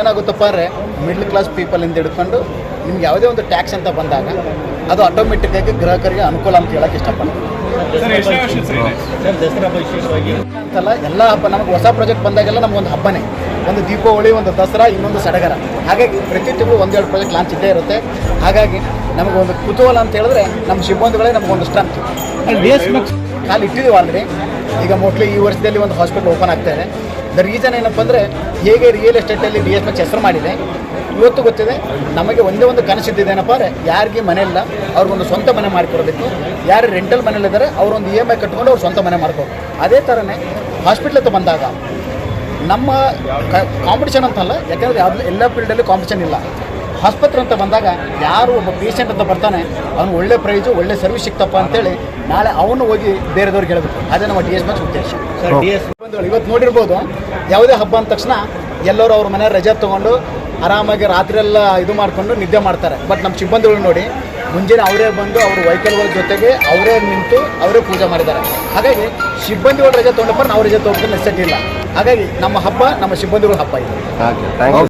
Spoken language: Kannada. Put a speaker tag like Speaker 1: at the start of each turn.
Speaker 1: ಏನಾಗುತ್ತಪ್ಪ ಅಂದರೆ ಮಿಡ್ಲ್ ಕ್ಲಾಸ್ ಪೀಪಲಿಂದ ಹಿಡ್ಕೊಂಡು ನಿಮ್ಗೆ ಯಾವುದೇ ಒಂದು ಟ್ಯಾಕ್ಸ್ ಅಂತ ಬಂದಾಗ ಅದು ಆಟೋಮೆಟಿಕ್ ಆಗಿ ಗ್ರಾಹಕರಿಗೆ ಅನುಕೂಲ ಅಂತ ಹೇಳಕ್ಕೆ ಇಷ್ಟಪಡ್ತೀನಿ ಅಂತಲ್ಲ ಎಲ್ಲ ಹಬ್ಬ ನಮಗೆ ಹೊಸ ಪ್ರಾಜೆಕ್ಟ್ ಬಂದಾಗೆಲ್ಲ ನಮಗೊಂದು ಹಬ್ಬನೇ. ಒಂದು ದೀಪಾವಳಿ ಒಂದು ದಸರಾ ಇನ್ನೊಂದು ಸಡಗರ. ಹಾಗಾಗಿ ಪ್ರತಿ ತಿಂಗಳು ಒಂದೆರಡು ಪ್ರಾಜೆಕ್ಟ್ ಲಾಂಚ್ ಇದ್ದೇ ಇರುತ್ತೆ. ಹಾಗಾಗಿ ನಮಗೆ ಒಂದು ಕುತೂಹಲ ಅಂತ ಹೇಳಿದ್ರೆ ನಮ್ಮ ಸಿಬ್ಬಂದಿಗಳೇ ನಮಗೊಂದು ಸ್ಟ್ರೆಂತ್ ಕಾಲು ಇಟ್ಟಿದ್ದೀವಿ ಆಲ್ರೆಡಿ ಈಗ ಮೋಸ್ಟ್ಲಿ ಈ ವರ್ಷದಲ್ಲಿ ಒಂದು ಹಾಸ್ಪಿಟಲ್ ಓಪನ್ ಆಗ್ತಾ ಇದೆ. ದ ರೀಸನ್ ಏನಪ್ಪ ಅಂದರೆ ಹೇಗೆ ರಿಯಲ್ ಎಸ್ಟೇಟಲ್ಲಿ ಡಿ ಎಸ್ ಮೆಚ್ ಹೆಸರು ಮಾಡಿದೆ, ಇವತ್ತು ಗೊತ್ತಿದೆ, ನಮಗೆ ಒಂದೇ ಒಂದು ಕನಸಿದ್ದಿದೆ ಏನಪ್ಪ ಅಂದರೆ ಯಾರಿಗೆ ಮನೆ ಇಲ್ಲ, ಅವ್ರಿಗೊಂದು ಸ್ವಂತ ಮನೆ ಮಾಡಿಕೊಡಬೇಕು ಯಾರು ರೆಂಟಲ್ ಮನೇಲಿದ್ದಾರೆ ಅವರೊಂದು ಇ ಎಂ ಐ ಕಟ್ಕೊಂಡು ಅವ್ರು ಸ್ವಂತ ಮನೆ ಮಾಡ್ಕೋ ಅದೇ ಥರನೇ ಹಾಸ್ಪಿಟ್ಲ್ ಬಂದಾಗ, ನಮ್ಮ ಕಾಂಪಿಟೇಷನ್ ಅಂತಲ್ಲ, ಯಾಕಂದರೆ ಯಾವ ಎಲ್ಲ ಫೀಲ್ಡಲ್ಲಿ ಕಾಂಪಿಟೇಷನ್ ಇಲ್ಲ. ಆಸ್ಪತ್ರೆ ಅಂತ ಬಂದಾಗ ಯಾರು ಒಬ್ಬ ಪೇಷಂಟ್ ಅಂತ ಬರ್ತಾನೆ ಅವ್ನು ಒಳ್ಳೆ ಪ್ರೈಸು ಒಳ್ಳೆ ಸರ್ವಿಸ್ ಸಿಕ್ತಪ್ಪ ಅಂತೇಳಿ ನಾಳೆ ಅವನು ಹೋಗಿ ಬೇರೆದವ್ರಿಗೆ ಹೇಳಬೇಕು. ಅದೇ ನಮ್ಮ ಡಿ ಎಸ್ ಮೆಕ್ಸ್ ಉದ್ದೇಶ. ಇವತ್ತು ನೋಡಿರ್ಬೋದು, ಯಾವುದೇ ಹಬ್ಬ ಅಂದ ತಕ್ಷಣ ಎಲ್ಲರೂ ಅವ್ರ ಮನೆ ರಜೆ ತೊಗೊಂಡು ಆರಾಮಾಗಿ ರಾತ್ರಿ ಎಲ್ಲ ಇದು ಮಾಡಿಕೊಂಡು ನಿದ್ದೆ ಮಾಡ್ತಾರೆ. ಬಟ್ ನಮ್ಮ ಸಿಬ್ಬಂದಿಗಳು ನೋಡಿ, ಮುಂಜಾನೆ ಅವರೇ ಬಂದು ಅವ್ರ ವೈಕಲ್ಗಳ ಜೊತೆಗೆ ಅವರೇ ನಿಂತು ಅವರೇ ಪೂಜೆ ಮಾಡಿದ್ದಾರೆ. ಹಾಗಾಗಿ ಸಿಬ್ಬಂದಿಗಳು ರಜೆ ತೊಗೊಂಡಪ್ಪ ನಾವು ರಜೆ ತೊಗೊಂಡು ನೆಸೆಟ್ ಇಲ್ಲ. ಹಾಗಾಗಿ ನಮ್ಮ ಹಬ್ಬ ನಮ್ಮ ಸಿಬ್ಬಂದಿಗಳ ಹಬ್ಬ ಇದೆ.